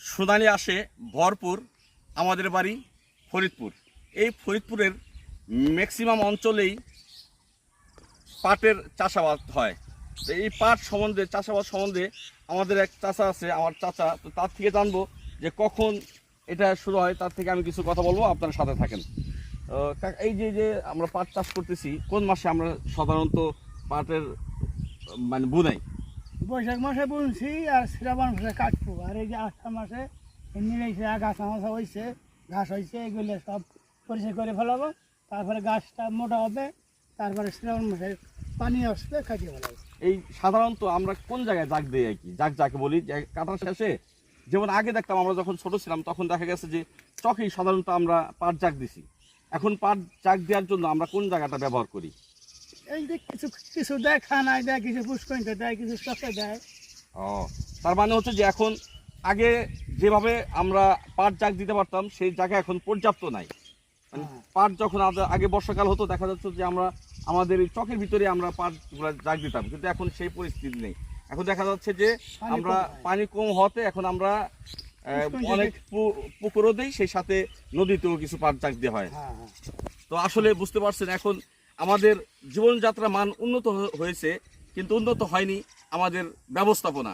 সুদানি আসে ভরপুর আমাদের বাড়ি ফরিদপুর। এই ফরিদপুরের ম্যাক্সিমাম অঞ্চলেই পাটের চাষাবাদ হয়। তো এই পাট সম্বন্ধে, চাষাবাদ সম্বন্ধে আমাদের এক চাচা আছে, আমার চাচা। তো তার থেকে জানব যে কখন এটা শুরু হয়, তার থেকে আমি কিছু কথা বলব, আপনার সাথে থাকেন। এই যে যে আমরা পাট চাষ করতেছি, কোন মাসে আমরা সাধারণত পাটের মানে বুনাই? বৈশাখ মাসে বুনছি আর শ্রাবণ মাসে কাটবো। আর এই যে আষাঢ় মাসে মিলেছে গাছা মাছা হয়েছে ঘাস হয়েছে এগুলো সব পরিষ্কার করে ফেলাবো। তারপরে গাছটা মোটা হবে, তারপরে শ্রাবণ মাসে পানি আসবে, কাটিয়ে ফেলাবো। এই সাধারণত আমরা কোন জায়গায় জাগ দিই আর কি? জাগ যাকে বলি কাটার শেষে যেমন আগে দেখতাম আমরা যখন ছোট ছিলাম, তখন দেখা গেছে যে চকেই সাধারণত আমরা পাট জাগ দিছি। এখন পাট জাগ দেওয়ার জন্য আমরা কোন জায়গাটা ব্যবহার করি? এই যে কিছু কিছু দেয় খানায় দেয় কিছু দেয় কিছু চকে দেয়। ও তার মানে হচ্ছে যে এখন আগে যেভাবে আমরা পাট জাগ দিতে পারতাম সেই জায়গা এখন পর্যাপ্ত নাই। মানে হ্যাঁ। পাট যখন আগে- বর্ষাকাল হতো দেখা যাচ্ছে যে আমরা আমাদের এই চকের ভিতরে আমরা পাট জাগ দিতাম কিন্তু এখন সেই পরিস্থিতি নেই। এখন দেখা যাচ্ছে যে আমরা পানি কম হওয়াতে এখন আমরা অনেক পুকুরও দিই সেই সাথে নদীতেও কিছু পাট জাগ দেওয়া হয়। হ্যাঁ হ্যাঁ। তো আসলে বুঝতে পারছেন এখন আমাদের জীবনযাত্রা মান উন্নত হয়েছে কিন্তু উন্নত হয়নি আমাদের ব্যবস্থাপনা।